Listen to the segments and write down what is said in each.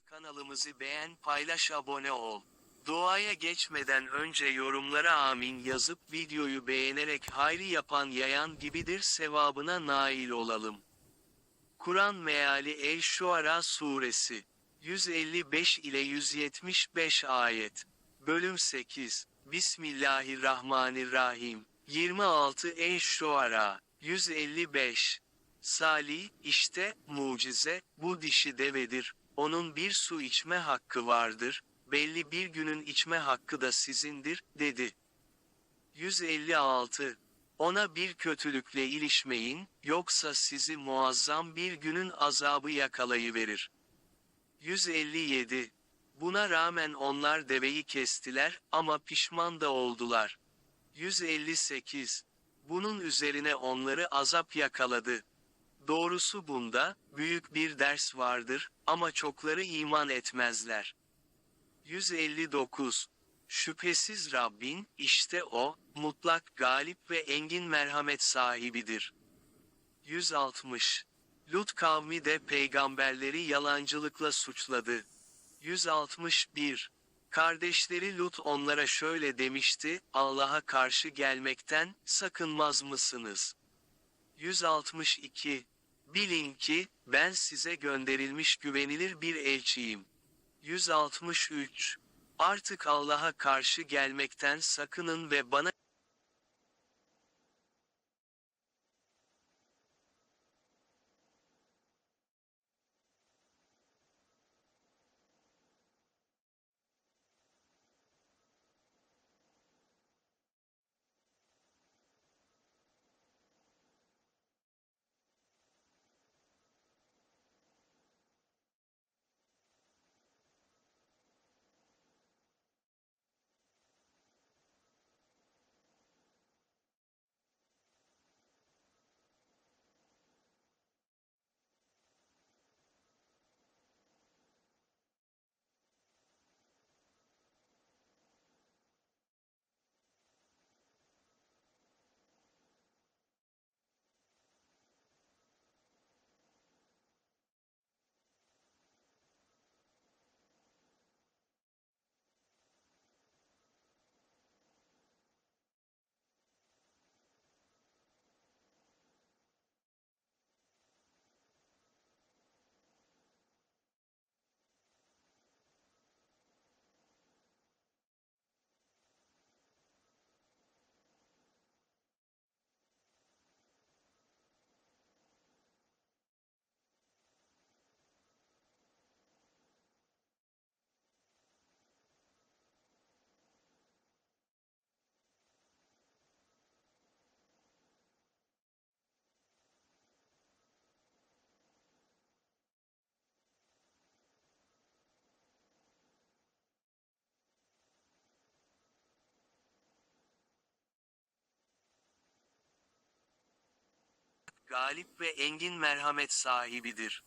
Kanalımızı beğen, paylaş, abone ol. Duaya geçmeden önce yorumlara amin yazıp videoyu beğenerek hayri yapan yayan gibidir sevabına nail olalım. Kur'an meali El-Şuara suresi 155 ile 175 ayet. Bölüm 8. Bismillahirrahmanirrahim. 26 El-Şuara 155. Salih, işte, mucize, bu dişi devedir. Onun bir su içme hakkı vardır, belli bir günün içme hakkı da sizindir, dedi. 156. Ona bir kötülükle ilişmeyin, yoksa sizi muazzam bir günün azabı yakalayıverir. 157. Buna rağmen onlar deveyi kestiler, ama pişman da oldular. 158. Bunun üzerine onları azap yakaladı. Doğrusu bunda, büyük bir ders vardır, ama çokları iman etmezler. 159. Şüphesiz Rabbin, işte O, mutlak galip ve engin merhamet sahibidir. 160. Lut kavmi de peygamberleri yalancılıkla suçladı. 161. Kardeşleri Lut onlara şöyle demişti, Allah'a karşı gelmekten, sakınmaz mısınız? 162. Bilin ki, ben size gönderilmiş güvenilir bir elçiyim. 163. Artık Allah'a karşı gelmekten sakının ve bana galip ve engin merhamet sahibidir.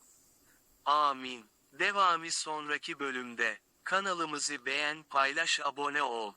Amin. Devamı sonraki bölümde. Kanalımızı beğen, paylaş, abone ol.